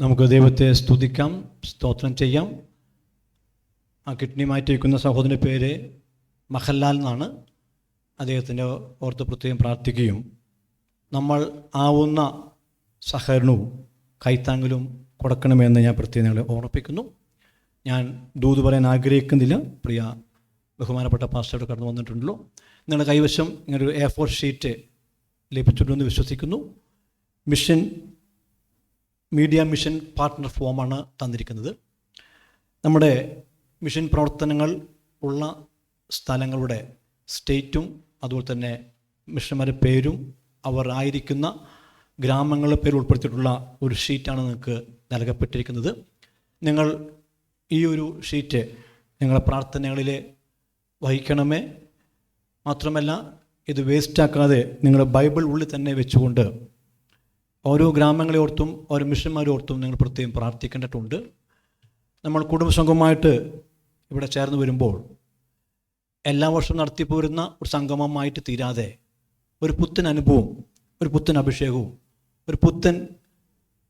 നമുക്ക് ദൈവത്തെ സ്തുതിക്കാം സ്തോത്രം ചെയ്യാം. ആ കിഡ്നി മാറ്റിവെക്കുന്ന സഹോദരന്റെ പേര് മഹല്ലാൽ എന്നാണ്. അദ്ദേഹത്തിന്റെ ഓർത്ത് പ്രത്യേകം പ്രാർത്ഥിക്കുകയും നമ്മൾ ആവുന്ന സഹകരണവും കൈത്താങ്ങലും കൊടുക്കണമെന്ന് ഞാൻ പ്രത്യേകം നിങ്ങളെ ഓർമ്മിപ്പിക്കുന്നു. ഞാൻ ദൂത് പറയാൻ ആഗ്രഹിക്കുന്നില്ല. പ്രിയ ബഹുമാനപ്പെട്ട പാസ്റ്റോട് കടന്നു വന്നിട്ടുണ്ടല്ലോ. നിങ്ങളുടെ കൈവശം ഇങ്ങനൊരു എ ഫോർ ഷീറ്റ് ലഭിച്ചിട്ടുണ്ടെന്ന് വിശ്വസിക്കുന്നു. മിഷൻ മീഡിയ മിഷൻ പാർട്ട്ണർ ഫോമാണ് തന്നിരിക്കുന്നത്. നമ്മുടെ മിഷൻ പ്രവർത്തനങ്ങൾ ഉള്ള സ്ഥലങ്ങളുടെ സ്റ്റേറ്റും അതുപോലെ തന്നെ മിഷന്മാരുടെ പേരും അവർ ആയിരിക്കുന്ന ഗ്രാമങ്ങളുടെ പേര് ഉൾപ്പെടുത്തിയിട്ടുള്ള ഒരു ഷീറ്റാണ് നിങ്ങൾക്ക് നൽകപ്പെട്ടിരിക്കുന്നത്. നിങ്ങൾ ഈ ഒരു ഷീറ്റ് നിങ്ങളുടെ പ്രാർത്ഥനകളിൽ വഹിക്കണമേ. മാത്രമല്ല ഇത് വേസ്റ്റാക്കാതെ നിങ്ങളുടെ ബൈബിൾ ഉള്ളിൽ തന്നെ വെച്ചുകൊണ്ട് ഓരോ ഗ്രാമങ്ങളെ ഓർത്തും ഓരോ മിഷന്മാരെ ഓർത്തും നിങ്ങൾ പ്രത്യേകം പ്രാർത്ഥിക്കേണ്ടതുണ്ട്. നമ്മൾ കുടുംബസംഘമായിട്ട് ഇവിടെ ചേർന്ന് വരുമ്പോൾ എല്ലാ വർഷവും നടത്തിപ്പോരുന്ന ഒരു സംഗമമായിട്ട് തീരാതെ ഒരു പുത്തൻ അനുഭവം ഒരു പുത്തൻ അഭിഷേകവും ഒരു പുത്തൻ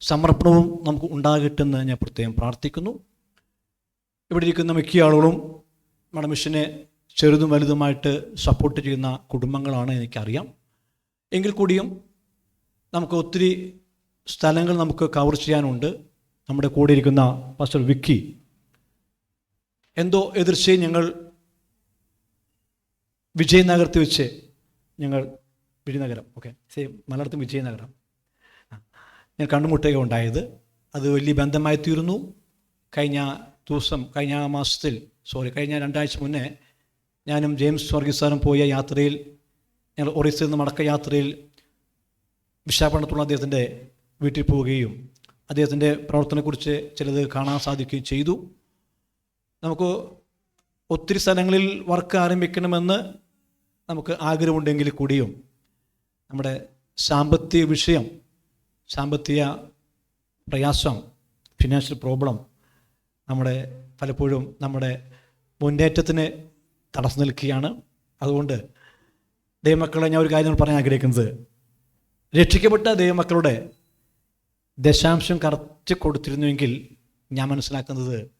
സമർപ്പണവും നമുക്ക് ഉണ്ടാകട്ടെന്ന് ഞാൻ പ്രത്യേകം പ്രാർത്ഥിക്കുന്നു. ഇവിടെ ഇരിക്കുന്ന മിക്ക ആളുകളും നമ്മുടെ മിഷനെ ചെറുതും വലുതുമായിട്ട് സപ്പോർട്ട് ചെയ്യുന്ന കുടുംബങ്ങളാണ് എനിക്കറിയാം. എങ്കിൽ കൂടിയും നമുക്ക് ഒത്തിരി സ്ഥലങ്ങൾ നമുക്ക് കവർ ചെയ്യാനുണ്ട്. നമ്മുടെ കൂടെ ഇരിക്കുന്ന പാസ്റ്റർ വിക്കി. എന്തോ എതിർച്ചയും ഞങ്ങൾ വിജയനഗരത്തിൽ വെച്ച് ഞങ്ങൾ വിജയനഗരം. ഓക്കെ സെയിം മലയാളത്തിൽ വിജയനഗരം. ഞാൻ കണ്ടുമുട്ടുക ഉണ്ടായത്. അത് വലിയ ബന്ധമായി തീർന്നു. കഴിഞ്ഞ ദിവസം കഴിഞ്ഞ മാസത്തിൽ സോറി കഴിഞ്ഞ രണ്ടാഴ്ച മുന്നേ ഞാനും ജെയിംസ് വർഗീസ് സാറും പോയ യാത്രയിൽ ഞങ്ങൾ ഒറീസയിൽ നിന്ന് മടക്ക യാത്രയിൽ വിശാഖപട്ടണത്തുള്ള അദ്ദേഹത്തിന്റെ വീട്ടിൽ പോവുകയും അദ്ദേഹത്തിന്റെ പ്രവർത്തനത്തെക്കുറിച്ച് ചിലത് കാണാൻ സാധിക്കുകയും ചെയ്തു. നമുക്ക് ഒത്തിരി സ്ഥലങ്ങളിൽ വർക്ക് ആരംഭിക്കണമെന്ന് നമുക്ക് ആഗ്രഹമുണ്ടെങ്കിൽ കൂടിയും നമ്മുടെ സാമ്പത്തിക വിഷയം സാമ്പത്തിക പ്രയാസം ഫിനാൻഷ്യൽ പ്രോബ്ലം നമ്മുടെ പലപ്പോഴും നമ്മുടെ മുന്നേറ്റത്തിന് തടസ്സം നിൽക്കുകയാണ്. അതുകൊണ്ട് ദൈവമക്കളെ ഞാൻ ഒരു കാര്യം പറയാൻ ആഗ്രഹിക്കുന്നത്. രക്ഷിക്കപ്പെട്ട ദൈവമക്കളുടെ ദശാംശം കറച്ച് കൊടുത്തിരുന്നുവെങ്കിൽ ഞാൻ മനസ്സിലാക്കുന്നത്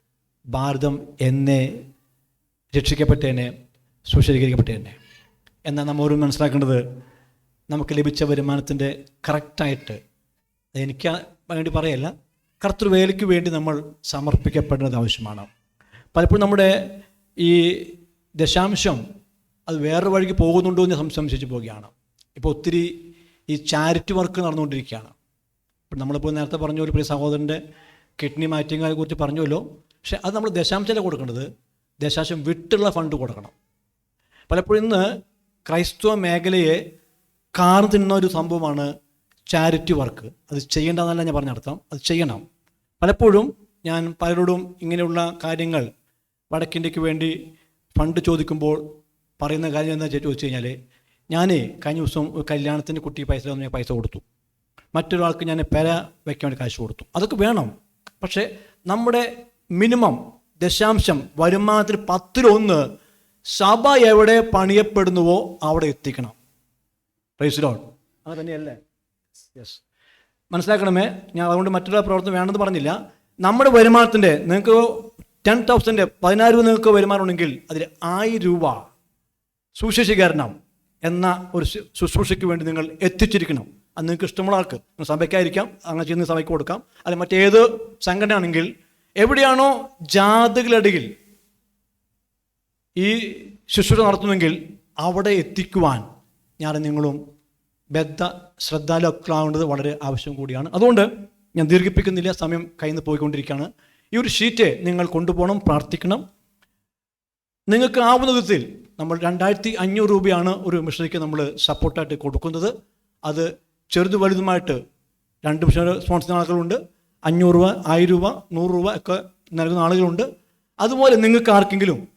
ഭാരതം എന്നെ രക്ഷിക്കപ്പെട്ടേനെ സുശീകരിക്കപ്പെട്ടേനെ എന്നാൽ നമ്മൾ ഓരോ മനസ്സിലാക്കേണ്ടത് നമുക്ക് ലഭിച്ച വരുമാനത്തിന്റെ കറക്റ്റായിട്ട് എനിക്ക് വേണ്ടി പറയല്ല കർത്തൃവേലയ്ക്ക് വേണ്ടി നമ്മൾ സമർപ്പിക്കപ്പെടേണ്ടത് ആവശ്യമാണ്. പലപ്പോഴും നമ്മുടെ ഈ ദശാംശം അത് വേറൊരു വഴിക്ക് പോകുന്നുണ്ടോ എന്ന് സംശയിച്ച് പോവുകയാണ്. ഇപ്പോൾ ഒത്തിരി ഈ ചാരിറ്റി വർക്ക് നടന്നുകൊണ്ടിരിക്കുകയാണ്. ഇപ്പം നമ്മളിപ്പോൾ നേരത്തെ പറഞ്ഞ ഒരു പ്രിയ സഹോദരന്റെ കിഡ്നി മാറ്റിയതിനെ കുറിച്ച് പറഞ്ഞല്ലോ പക്ഷേ അത് നമ്മൾ ദശാംശമല്ല കൊടുക്കേണ്ടത്? ദശാംശം വിട്ടുള്ള ഫണ്ട് കൊടുക്കണം. പലപ്പോഴും ഇന്ന് ക്രൈസ്തവ മേഖലയെ കാർ തിന്ന ഒരു സംഭവമാണ് ചാരിറ്റി വർക്ക്. അത് ചെയ്യേണ്ടതെന്നല്ല ഞാൻ പറഞ്ഞർത്ഥം അത് ചെയ്യണം. പലപ്പോഴും ഞാൻ പലരോടും ഇങ്ങനെയുള്ള കാര്യങ്ങൾ വടക്കിന്റെക്ക് വേണ്ടി ഫണ്ട് ചോദിക്കുമ്പോൾ പറയുന്ന കാര്യം എന്താ ചോദിച്ചു കഴിഞ്ഞാൽ ഞാൻ കഴിഞ്ഞ ദിവസം കല്യാണത്തിന് കുട്ടി പൈസ തന്നു ഞാൻ പൈസ കൊടുത്തു. മറ്റൊരാൾക്ക് ഞാൻ പെര വയ്ക്കാൻ വേണ്ടി കാശ് കൊടുത്തു. അതൊക്കെ വേണം. പക്ഷേ നമ്മുടെ മിനിമം ദശാംശം വരുമാനത്തിൽ പത്തിലൊന്ന് സഭ എവിടെ പണിയപ്പെടുന്നുവോ അവിടെ എത്തിക്കണം. ലോഡ് അത് തന്നെയല്ലേ? യെസ് മനസ്സിലാക്കണമേ? ഞാൻ അതുകൊണ്ട് മറ്റുള്ള പ്രവർത്തനം വേണമെന്ന് പറഞ്ഞില്ല. നമ്മുടെ വരുമാനത്തിന്റെ നിങ്ങൾക്ക് ടെൻ തൗസൻഡ് പതിനായിരം രൂപ നിങ്ങൾക്ക് വരുമാനം ഉണ്ടെങ്കിൽ അതിൽ ആയിരം രൂപ സുശേഷീകരണം എന്ന ഒരു ശുശ്രൂഷയ്ക്ക് വേണ്ടി നിങ്ങൾ എത്തിച്ചിരിക്കണം. അത് നിങ്ങൾക്ക് ഇഷ്ടമുള്ള ആൾക്ക്. സഭയ്ക്കായിരിക്കാം അങ്ങനെ ചെയ്യുന്ന സഭയ്ക്ക് കൊടുക്കാം. അല്ലെ മറ്റേത് സംഘടനയാണെങ്കിൽ എവിടെയാണോ ജാതികളിടയിൽ ഈ ശുശ്രൂഷ നടത്തുന്നെങ്കിൽ അവിടെ എത്തിക്കുവാൻ ഞാൻ നിങ്ങളും ബദ്ധ ശ്രദ്ധാലുക്കളാവേണ്ടത് വളരെ ആവശ്യം കൂടിയാണ്. അതുകൊണ്ട് ഞാൻ ദീർഘിപ്പിക്കുന്നില്ല സമയം കയ്യിൽ നിന്ന് പോയിക്കൊണ്ടിരിക്കുകയാണ്. ഈ ഒരു ഷീറ്റ് നിങ്ങൾ കൊണ്ടുപോകണം പ്രാർത്ഥിക്കണം. നിങ്ങൾക്ക് ആവുന്ന വിധത്തിൽ നമ്മൾ രണ്ടായിരത്തി അഞ്ഞൂറ് രൂപയാണ് ഒരു മിഷനറിക്ക് നമ്മൾ സപ്പോർട്ടായിട്ട് കൊടുക്കുന്നത്. അത് ചെറുത് വലുതുമായിട്ട് രണ്ട് മിഷനറി സ്പോൺസർ ആളുകളുണ്ട്. അഞ്ഞൂറ് രൂപ ആയിരം രൂപ നൂറ് രൂപ ഒക്കെ നൽകുന്ന ആളുകളുണ്ട്. അതുപോലെ നിങ്ങൾക്ക് ആർക്കെങ്കിലും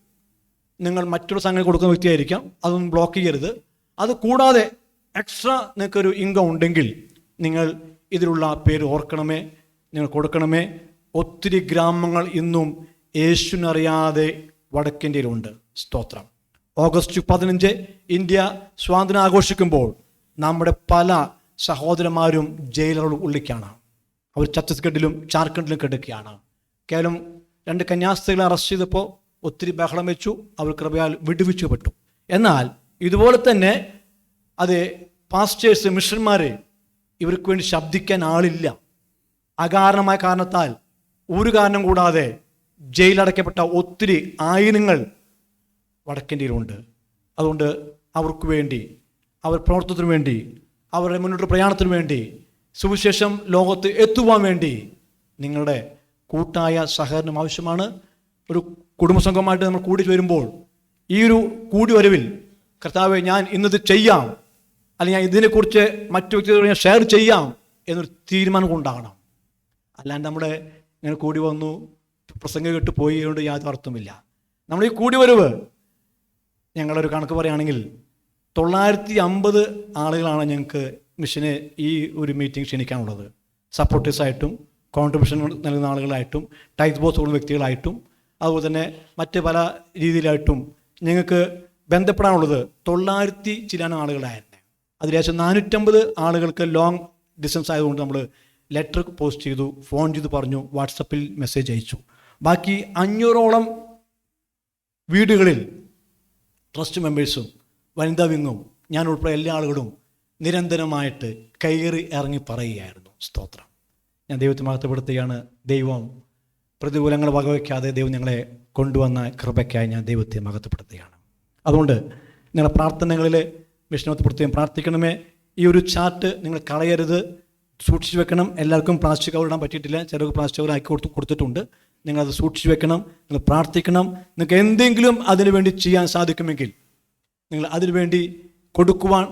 നിങ്ങൾ മറ്റൊരു സംഘടന കൊടുക്കുന്ന വ്യക്തിയായിരിക്കാം. അതൊന്നും ബ്ലോക്ക് ചെയ്യരുത്. അത് കൂടാതെ എക്സ്ട്രാ നിങ്ങൾക്കൊരു ഇൻകം ഉണ്ടെങ്കിൽ നിങ്ങൾ ഇതിലുള്ള പേര് ഓർക്കണമേ നിങ്ങൾ കൊടുക്കണമേ. ഒത്തിരി ഗ്രാമങ്ങൾ ഇന്നും യേശുവിനറിയാതെ വടക്കേന്ത്യയിലുണ്ട്. സ്തോത്രം. ഓഗസ്റ്റ് പതിനഞ്ച് ഇന്ത്യ സ്വാതന്ത്ര്യം ആഘോഷിക്കുമ്പോൾ നമ്മുടെ പല സഹോദരന്മാരും ജയിലുകൾ ഉള്ളിക്കാണ് അവർ ഛത്തീസ്ഗഡിലും ജാർഖണ്ഡിലും കിടക്കുകയാണ്. കേവലം രണ്ട് കന്യാസ്ത്രീകളെ അറസ്റ്റ് ചെയ്തപ്പോൾ ഒത്തിരി ബഹളം വെച്ചു അവർ കൃപയാൽ വിടുവിച്ചു പെട്ടു. എന്നാൽ ഇതുപോലെ തന്നെ അത് പാസ്റ്റേഴ്സ് മിഷന്മാർ ഇവർക്ക് വേണ്ടി ശബ്ദിക്കാൻ ആളില്ല. അകാരണമായ കാരണത്താൽ ഒരു കാരണം കൂടാതെ ജയിലടയ്ക്കപ്പെട്ട ഒത്തിരി ആയിരങ്ങൾ വടക്കേണ്ടിയിലുണ്ട് അതുകൊണ്ട് അവർക്ക് വേണ്ടി അവർ പ്രവർത്തനത്തിന് വേണ്ടി അവരുടെ മുന്നോട്ട് പ്രയാണത്തിന് വേണ്ടി സുവിശേഷം ലോകത്ത് എത്തുവാൻ വേണ്ടി നിങ്ങളുടെ കൂട്ടായ സഹകരണം ആവശ്യമാണ്. ഒരു കുടുംബസംഘമായിട്ട് നമ്മൾ കൂടി വരുമ്പോൾ ഈ ഒരു കൂടി വരവിൽ കർത്താവ് ഞാൻ ഇന്നത് ചെയ്യാം. അല്ലെങ്കിൽ ഞാൻ ഇതിനെക്കുറിച്ച് മറ്റു വ്യക്തികളോട് ഞാൻ ഷെയർ ചെയ്യാം എന്നൊരു തീരുമാനം കൊണ്ടാകണം. അല്ലാണ്ട് നമ്മുടെ ഇങ്ങനെ കൂടി വന്നു പ്രസംഗം കേട്ട് പോയി കൊണ്ട് യാതൊരു അർത്ഥമില്ല നമ്മൾ ഈ കൂടി വരവ് ഞങ്ങളൊരു കണക്ക് പറയുകയാണെങ്കിൽ തൊള്ളായിരത്തി അമ്പത് ആളുകളാണ് ഞങ്ങൾക്ക് മിഷന് ഈ ഒരു മീറ്റിംഗ് ക്ഷണിക്കാനുള്ളത്. സപ്പോർട്ടേഴ്സായിട്ടും കോൺട്രിബ്യൂഷൻ നൽകുന്ന ആളുകളായിട്ടും ടൈറ്റ് ബോസ് ഉള്ള വ്യക്തികളായിട്ടും അതുപോലെ തന്നെ മറ്റ് പല രീതിയിലായിട്ടും ഞങ്ങൾക്ക് ബന്ധപ്പെടാനുള്ളത് തൊള്ളായിരത്തി ചിലാന ആളുകളായിരുന്നു. ഏകദേശം നാനൂറ്റമ്പത് ആളുകൾക്ക് ലോങ് ഡിസ്റ്റൻസ് ആയതുകൊണ്ട് നമ്മൾ ലെറ്റർ പോസ്റ്റ് ചെയ്തു ഫോൺ ചെയ്ത് പറഞ്ഞു വാട്സപ്പിൽ മെസ്സേജ് അയച്ചു. ബാക്കി അഞ്ഞൂറോളം വീടുകളിൽ ട്രസ്റ്റ് മെമ്പേഴ്സും വനിതാ വിങ്ങും ഞാൻ ഉൾപ്പെടെ എല്ലാ ആളുകളും നിരന്തരമായിട്ട് കയറി ഇറങ്ങി പറയുകയായിരുന്നു. സ്തോത്രം. ഞാൻ ദൈവത്തെ മഹത്വപ്പെടുത്തുകയാണ്. ദൈവം പ്രതികൂലങ്ങൾ വകവയ്ക്കാതെ ദൈവം ഞങ്ങളെ കൊണ്ടുവന്ന കൃപയ്ക്കായി ഞാൻ ദൈവത്തെ മഹത്വപ്പെടുത്തുകയാണ്. അതുകൊണ്ട് നിങ്ങളുടെ പ്രാർത്ഥനകളിൽ വിഷ്ണുവത്തെ പ്രാർത്ഥിക്കണമേ. ഈ ഒരു ചാർട്ട് നിങ്ങൾ കളയരുത്. സൂക്ഷിച്ചു വെക്കണം. എല്ലാവർക്കും പ്ലാസ്റ്റിക് കവർ ഇടാൻ പറ്റിയിട്ടില്ല. ചിലർക്ക് പ്ലാസ്റ്റിക് കവർ ആക്കി കൊടുത്തു കൊടുത്തിട്ടുണ്ട്. നിങ്ങളത് സൂക്ഷിച്ചു വെക്കണം നിങ്ങൾ പ്രാർത്ഥിക്കണം നിങ്ങൾക്ക് എന്തെങ്കിലും അതിനുവേണ്ടി ചെയ്യാൻ സാധിക്കുമെങ്കിൽ നിങ്ങൾ അതിനുവേണ്ടി കൊടുക്കുവാൻ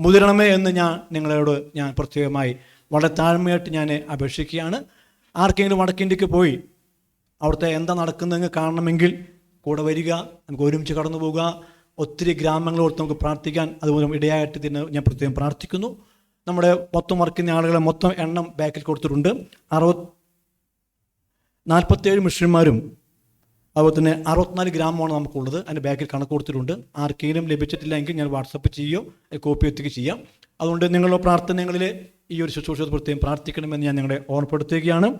മുതിരണമേ എന്ന് ഞാൻ നിങ്ങളോട് ഞാൻ പ്രത്യേകമായി വളരെ താഴ്മയായിട്ട് ഞാൻ അപേക്ഷിക്കുകയാണ്. ആർക്കെങ്കിലും വടക്കിന്റെക്ക് പോയി അവിടുത്തെ എന്താ നടക്കുന്നതെന്ന് കാണണമെങ്കിൽ കൂടെ വരിക നമുക്ക് ഒരുമിച്ച് കടന്നു പോവുക. ഒത്തിരി ഗ്രാമങ്ങളോട് നമുക്ക് പ്രാർത്ഥിക്കാൻ അതുപോലെ ഇടയായിട്ട് തന്നെ ഞാൻ പ്രത്യേകം പ്രാർത്ഥിക്കുന്നു. നമ്മുടെ മൊത്തം വർക്കുന്ന ആളുകളെ മൊത്തം എണ്ണം ബാക്കിൽ കൊടുത്തിട്ടുണ്ട്. അറുപത് നാൽപ്പത്തേഴ് മിഷന്മാരും അതുപോലെ തന്നെ അറുപത്തിനാല് ഗ്രാമമാണ് നമുക്കുള്ളത്. അതിന്റെ ബാക്കിൽ കണക്ക് കൊടുത്തിട്ടുണ്ട്. ആർക്കെങ്കിലും ലഭിച്ചിട്ടില്ല എങ്കിൽ ഞാൻ വാട്സപ്പ് ചെയ്യുകയോ കോപ്പി എത്തിക്കുക ചെയ്യാം. അതുകൊണ്ട് നിങ്ങളുടെ പ്രാർത്ഥനകളിൽ ഈ ഒരു ശുശ്രൂഷ പ്രത്യേകം പ്രാർത്ഥിക്കണമെന്ന് ഞാൻ നിങ്ങളെ ഓർമ്മപ്പെടുത്തുകയാണ്.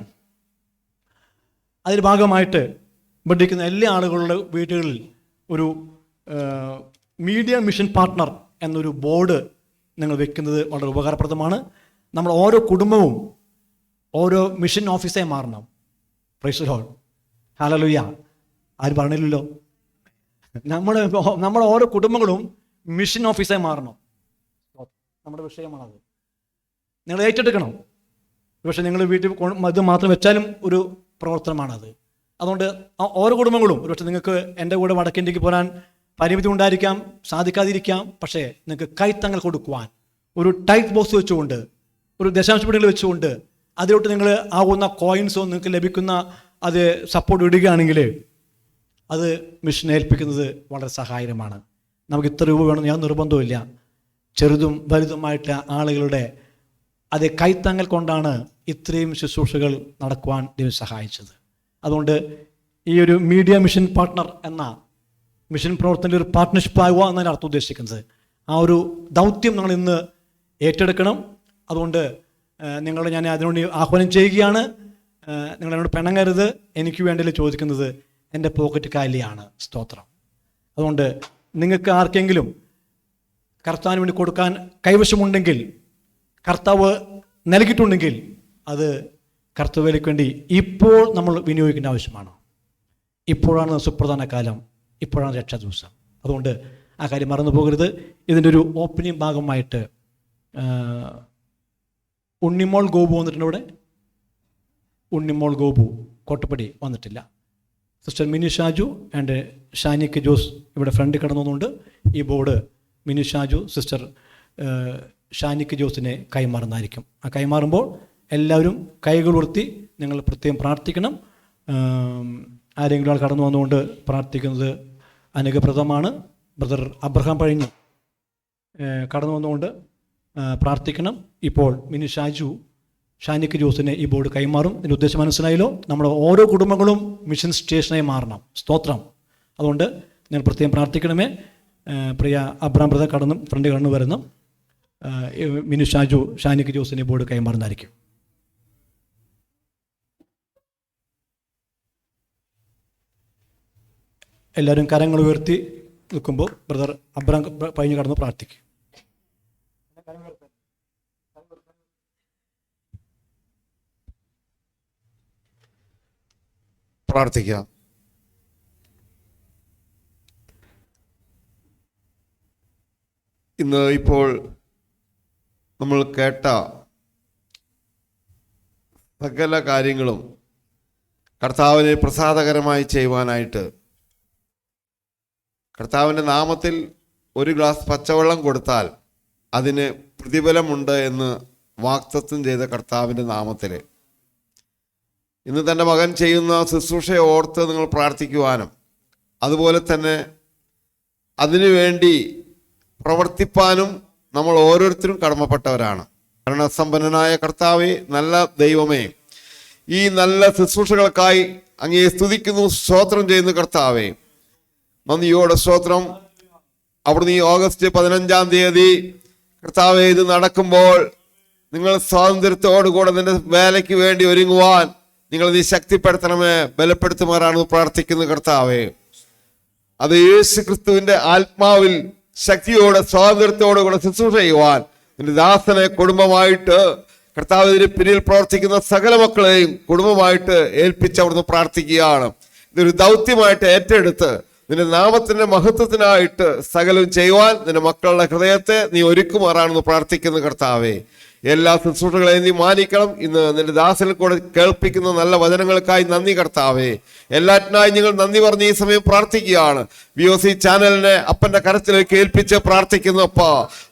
അതിൽ ഭാഗമായിട്ട് പഠിക്കുന്ന എല്ലാ ആളുകളുടെ വീടുകളിൽ ഒരു മീഡിയ മിഷൻ പാർട്ട്ണർ എന്നൊരു ബോർഡ് നിങ്ങൾ വെക്കുന്നത് വളരെ ഉപകാരപ്രദമാണ്. നമ്മൾ ഓരോ കുടുംബവും ഓരോ മിഷൻ ഓഫീസായി മാറണം. പ്രൈസ് ഹാലലുയ്യ ആരും പറഞ്ഞില്ലല്ലോ? നമ്മൾ നമ്മുടെ ഓരോ കുടുംബങ്ങളും മിഷൻ ഓഫീസായി മാറണം. നമ്മുടെ വിഷയമാണത്. നിങ്ങൾ ഏറ്റെടുക്കണം. പക്ഷെ നിങ്ങൾ വീട്ടിൽ ഇത് മാത്രം വെച്ചാലും ഒരു പ്രവർത്തനമാണത്. അതുകൊണ്ട് ഓരോ കുടുംബങ്ങളും ഒരുപക്ഷെ നിങ്ങൾക്ക് എന്റെ കൂടെ വടക്കേണ്ടിക്ക് പോരാൻ പരിമിതി ഉണ്ടായിരിക്കാം സാധിക്കാതിരിക്കാം. പക്ഷേ നിങ്ങൾക്ക് കൈത്തങ്ങൾ കൊടുക്കുവാൻ ഒരു ടൈറ്റ് ബോക്സ് വെച്ചുകൊണ്ട് ഒരു ദശാംശപ്പെടികൾ വെച്ചുകൊണ്ട് അതിലോട്ട് നിങ്ങൾ ആകുന്ന കോയിൻസോ നിങ്ങൾക്ക് ലഭിക്കുന്ന അത് സപ്പോർട്ട് ഇടുകയാണെങ്കിൽ അത് മിഷൻ ഏൽപ്പിക്കുന്നത് വളരെ സഹായകരമാണ്. നമുക്ക് ഇത്ര രൂപ വേണമെന്ന് ഞാൻ നിർബന്ധമില്ല ചെറുതും വലുതുമായിട്ട് ആളുകളുടെ അത് കൈത്തങ്ങൽ കൊണ്ടാണ് ഇത്രയും ശുശ്രൂഷകൾ നടക്കുവാൻ ദൈവം സഹായിച്ചത്. അതുകൊണ്ട് ഈ ഒരു മീഡിയ മിഷൻ പാർട്ട്ണർ എന്ന മിഷൻ പ്രവർത്തനത്തിൽ ഒരു പാർട്ട്ണർഷിപ്പ് ആകുക എന്നാണ് അർത്ഥം ഉദ്ദേശിക്കുന്നത്. ആ ഒരു ദൗത്യം നമ്മൾ ഇന്ന് ഏറ്റെടുക്കണം. അതുകൊണ്ട് നിങ്ങൾ ഞാൻ അതിനോട് ആഹ്വാനം ചെയ്യുകയാണ്. നിങ്ങൾ എന്നോട് പിണങ്ങരുത്. എനിക്ക് വേണ്ടി ചോദിക്കുന്നത്. എന്റെ പോക്കറ്റ് കാലിയാണ്. സ്തോത്രം. അതുകൊണ്ട് നിങ്ങൾക്ക് ആർക്കെങ്കിലും കർത്താവിന് വേണ്ടി കൊടുക്കാൻ കൈവശമുണ്ടെങ്കിൽ കർത്താവ് നൽകിയിട്ടുണ്ടെങ്കിൽ അത് കർത്തവ്യക്ക് വേണ്ടി ഇപ്പോൾ നമ്മൾ വിനിയോഗിക്കേണ്ട ആവശ്യമാണ്. ഇപ്പോഴാണ് സുപ്രധാന കാലം. ഇപ്പോഴാണ് രക്ഷാ ദിവസം. അതുകൊണ്ട് ആ കാര്യം മറന്നു പോകരുത് ഇതിന്റെ ഒരു ഓപ്പണിംഗ് ഭാഗമായിട്ട് ഉണ്ണിമോൾ ഗോപു വന്നിട്ടുണ്ട് ഇവിടെ ഉണ്ണിമോൾ ഗോപു കോട്ടപ്പടി വന്നിട്ടില്ല. Sister Mini Shaju and Shanik Jose ഇവിടെ ഫ്രണ്ട് കിടന്നുകൊണ്ട് ഈ ബോർഡ് മിനി ഷാജു സിസ്റ്റർ ഷാനിക്ക് ജോസിനെ കൈമാറുന്നതായിരിക്കും. ആ കൈമാറുമ്പോൾ എല്ലാവരും കൈകൾ ഉയർത്തി നിങ്ങൾ പ്രത്യേകം പ്രാർത്ഥിക്കണം. ആരെങ്കിലും ആൾ കടന്നു വന്നുകൊണ്ട് പ്രാർത്ഥിക്കുന്നത് അനുഗ്രഹപ്രദമാണ്. ബ്രദർ അബ്രഹാം പഴിഞ്ഞു. കടന്നു വന്നുകൊണ്ട് പ്രാർത്ഥിക്കണം. ഇപ്പോൾ മിനി ഷാജു ഷാനിക്ക് ജോസിനെ ഈ ബോർഡ് കൈമാറും. ഇതിന്റെ ഉദ്ദേശം മനസ്സിലായല്ലോ? നമ്മുടെ ഓരോ കുടുംബങ്ങളും മിഷൻ സ്റ്റേഷനായി മാറണം. സ്തോത്രം. അതുകൊണ്ട് ഞാൻ പ്രത്യേകം പ്രാർത്ഥിക്കണമേ. പ്രിയ അബ്രാം ബ്രദർ കടന്നും ഫ്രണ്ട് കടന്നു വരുന്നു. മിനു ഷാജു ഷാനിക്ക് ജോസിനെ ബോർഡ് കൈമാറുന്നതായിരിക്കും. എല്ലാവരും കരങ്ങൾ ഉയർത്തി നിൽക്കുമ്പോൾ ബ്രദർ അബ്രാം പൈഞ്ഞു കടന്ന് പ്രാർത്ഥിക്കും. പ്രാർത്ഥിക്കാം. ഇന്ന് ഇപ്പോൾ നമ്മൾ കേട്ട സകല കാര്യങ്ങളും കർത്താവിനെ പ്രസാദകരമായി ചെയ്യുവാനായിട്ട് കർത്താവിന്റെ നാമത്തിൽ ഒരു ഗ്ലാസ് പച്ചവെള്ളം കൊടുത്താൽ അതിന് പ്രതിഫലമുണ്ട് എന്ന് വാക്തത്വം ചെയ്ത കർത്താവിന്റെ നാമത്തിൽ ഇന്ന് തന്റെ മകൻ ചെയ്യുന്ന ശുശ്രൂഷയെ ഓർത്ത് നിങ്ങൾ പ്രാർത്ഥിക്കുവാനും അതുപോലെ തന്നെ അതിനുവേണ്ടി പ്രവർത്തിപ്പാനും നമ്മൾ ഓരോരുത്തരും കടമപ്പെട്ടവരാണ്. ഭരണസമ്പന്നനായ കർത്താവെ നല്ല ദൈവമേ ഈ നല്ല ശുശ്രൂഷകൾക്കായി അങ്ങയെ സ്തുതിക്കുന്നു സ്തോത്രം ചെയ്യുന്നു കർത്താവേ. നന്ദിയോടെ സ്തോത്രം. അവിടുന്ന് ഈ ഓഗസ്റ്റ് പതിനഞ്ചാം തീയതി കർത്താവെ ഇത് നടക്കുമ്പോൾ നിങ്ങൾ സ്വാതന്ത്ര്യത്തോടുകൂടെ നിന്റെ വേലയ്ക്ക് വേണ്ടി ഒരുങ്ങുവാൻ നിങ്ങൾ നീ ശക്തിപ്പെടുത്തണമേ ബലപ്പെടുത്തുമാറാണ് പ്രാർത്ഥിക്കുന്നു കർത്താവേ. അത് യേശു ക്രിസ്തുവിന്റെ ആത്മാവിൽ ശക്തിയോടെ സ്വാതന്ത്ര്യത്തോടെ കൂടെ ശുശ്രൂഷ ചെയ്യുവാൻ നിന്റെ ദാസനെ കുടുംബമായിട്ട് കർത്താവിന് പിന്നിൽ പ്രവർത്തിക്കുന്ന സകല മക്കളെയും കുടുംബമായിട്ട് ഏൽപ്പിച്ച് അവിടുന്ന് പ്രാർത്ഥിക്കുകയാണ്. ഇതൊരു ദൗത്യമായിട്ട് ഏറ്റെടുത്ത് നിന്റെ നാമത്തിന്റെ മഹത്വത്തിനായിട്ട് സകലം ചെയ്യുവാൻ നിന്റെ മക്കളുടെ ഹൃദയത്തെ നീ ഒരുക്കുമാറാണെന്ന് പ്രാർത്ഥിക്കുന്നു കർത്താവേ. എല്ലാ ശുശ്രൂഷകളെയും നീ മാനിക്കണം. ഇന്ന് നിന്റെ ദാസനിൽ കൂടെ കേൾപ്പിക്കുന്ന നല്ല വചനങ്ങൾക്കായി നന്ദി കർത്താവേ. എല്ലാറ്റിനായി നിങ്ങൾ നന്ദി പറഞ്ഞ് ഈ സമയം പ്രാർത്ഥിക്കുകയാണ്. വി ഒ സി ചാനലിനെ അപ്പന്റെ കരത്തിലേക്ക് ഏൽപ്പിച്ച് പ്രാർത്ഥിക്കുന്നു അപ്പ.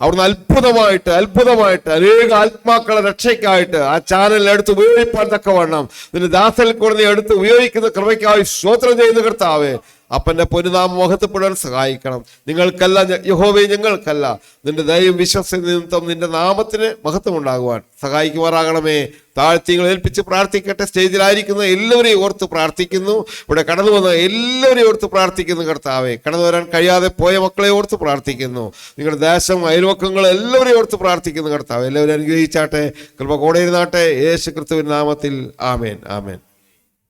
അവിടുന്ന് അത്ഭുതമായിട്ട് അത്ഭുതമായിട്ട് അനേക ആത്മാക്കളെ രക്ഷയ്ക്കായിട്ട് ആ ചാനലിനെ എടുത്ത് ഉപയോഗിപ്പാൻ തക്കവണ്ണം. നിന്റെ ദാസനിൽ കൂടെ നീ എടുത്ത് ഉപയോഗിക്കുന്ന കൃപയ്ക്കായി സ്തോത്രം ചെയ്യുന്ന കർത്താവേ. അപ്പന്റെ പൊരുനാമം മോഹത്തപ്പെടാൻ സഹായിക്കണം. നിങ്ങൾക്കല്ല യഹോവേ ഞങ്ങൾക്കല്ല. നിന്റെ ദൈവം വിശ്വസ നിമിത്തം നിന്റെ നാമത്തിന് മഹത്വം ഉണ്ടാകുവാൻ സഹായിക്കുമാറാകണമേ. താഴ്ത്തിങ്ങൾ ഏൽപ്പിച്ച് പ്രാർത്ഥിക്കട്ടെ. സ്റ്റേജിലായിരിക്കുന്ന എല്ലാവരെയും ഓർത്ത് പ്രാർത്ഥിക്കുന്നു. ഇവിടെ കടന്നു വന്ന എല്ലാവരെയും ഓർത്ത് പ്രാർത്ഥിക്കുന്നു കർത്താവേ. കടന്നു വരാൻ കഴിയാതെ പോയ മക്കളെ ഓർത്ത് പ്രാർത്ഥിക്കുന്നു. നിങ്ങളുടെ ദേശം അയൽവക്കങ്ങൾ എല്ലാവരെയും ഓർത്ത് പ്രാർത്ഥിക്കുന്നു കർത്താവ്. എല്ലാവരും അനുഗ്രഹിച്ചാട്ടെ. കൃപ കൂടെ ഇരുന്നാട്ടെ യേശു നാമത്തിൽ. ആമേൻ. ആമേൻ.